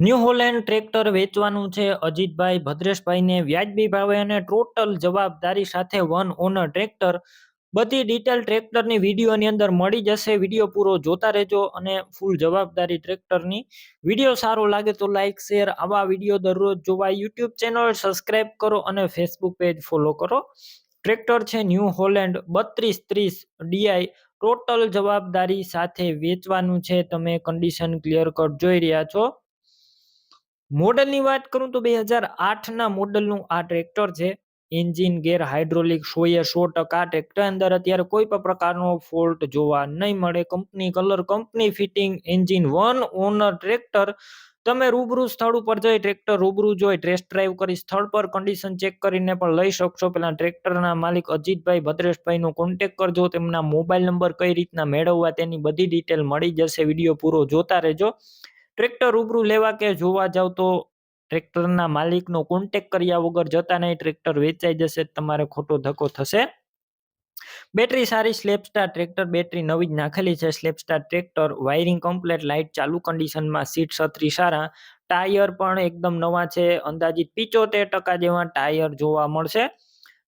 New Holland tractor વેચવાનું છે. અજીતભાઈ ભદ્રેશભાઈને વ્યાજબી ભાવે અને ટોટલ જવાબદારી સાથે વન ઓનર ટ્રેક્ટર. બધી ડિટેલ ટ્રેક્ટરની વિડીયોની અંદર મળી જશે. વીડિયો પૂરો જોતા રહેજો અને ફૂલ જવાબદારી ટ્રેક્ટરની. વીડિયો સારો લાગે તો લાઇક શેર, આવા વીડિયો દરરોજ જોવા યુટ્યુબ ચેનલ સબસ્ક્રાઇબ કરો અને ફેસબુક પેજ ફોલો કરો. ટ્રેક્ટર છે ન્યૂ હોલેન્ડ બત્રીસ ત્રીસ ડીઆઈ. ટોટલ જવાબદારી સાથે વેચવાનું છે. તમે કન્ડિશન ક્લિયર કટ જોઈ રહ્યા છો. મોડલની વાત કરું તો બે હજાર આઠના મોડલનું આ ટ્રેક્ટર છે. એન્જિન, ગેર હાઇડ્રોલિક સોએ સો ટકા ટ્રેક્ટર અંદર અત્યારે કોઈ પણ પ્રકારનો ફોલ્ટ જોવા નહીં મળે. Company colour, company fitting, engine one owner tractor. તમે રૂબરૂ સ્થળ ઉપર જઈ ટ્રેક્ટર રૂબરૂ જોઈ, ટેસ્ટ ડ્રાઈવ કરી સ્થળ પર કન્ડિશન ચેક કરીને પણ લઈ શકશો. પેલા ટ્રેક્ટરના માલિક અજીતભાઈ ભદ્રેશભાઈનો કોન્ટેક કરજો. તેમના મોબાઈલ નંબર કઈ રીતના મેળવવા તેની બધી ડિટેલ મળી જશે. વીડિયો પૂરો જોતા રહેજો. ટ્રેક્ટર રૂબરૂ લેવા કે જોવા જાવ તો ટ્રેક્ટરના માલિકનો કોન્ટેક કર્યા વગર જતા નહીં. ટ્રેક્ટર વેચાઈ જશે તમારે ખોટો ધક્કો થશે. બેટરી સારી સ્લેપસ્ટાર ટ્રેક્ટર, બેટરી નવી જ નાખેલી છે. સ્લેપસ્ટાર ટ્રેક્ટર વાયરિંગ કમ્પ્લેટ લાઇટ ચાલુ કન્ડિશનમાં સીટ છત્રી સારા. ટાયર પણ એકદમ નવા છે. અંદાજિત પિચોતેર ટકા જેવા ટાયર જોવા મળશે.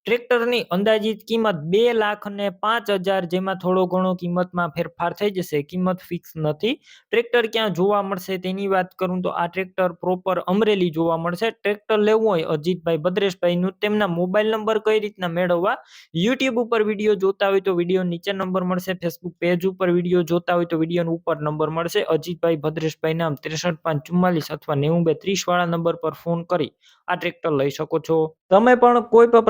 ટ્રેક્ટરની અંદાજિત કિંમત બે લાખ ને પાંચ હજાર જેમાં થોડો ઘણો કિંમતમાં ફેરફાર થઈ જશે. કિંમત ફિક્સ નથી. ટ્રેક્ટર ક્યાં જોવા મળશે તેની વાત કરું તો આ ટ્રેક્ટર પ્રોપર અમરેલી જોવા મળશે. ટ્રેક્ટર લેવું હોય અજીતભાઈ ભદ્રેશભાઈનું તેમના મોબાઈલ નંબર કઈ રીતના મેળવવા? યુટ્યુબ ઉપર વીડિયો જોતા હોય તો વીડિયો નીચે નંબર મળશે. ફેસબુક પેજ ઉપર વીડિયો જોતા હોય તો વીડિયો ઉપર નંબર મળશે. અજીતભાઈ ભદ્રેશભાઈ નામ ત્રેસઠ પાંચ ચુમ્માલીસ અથવા નેવું બે ત્રીસ વાળા નંબર પર ફોન કરી આ ટ્રેક્ટર લઈ શકો છો. તમે પણ કોઈ પણ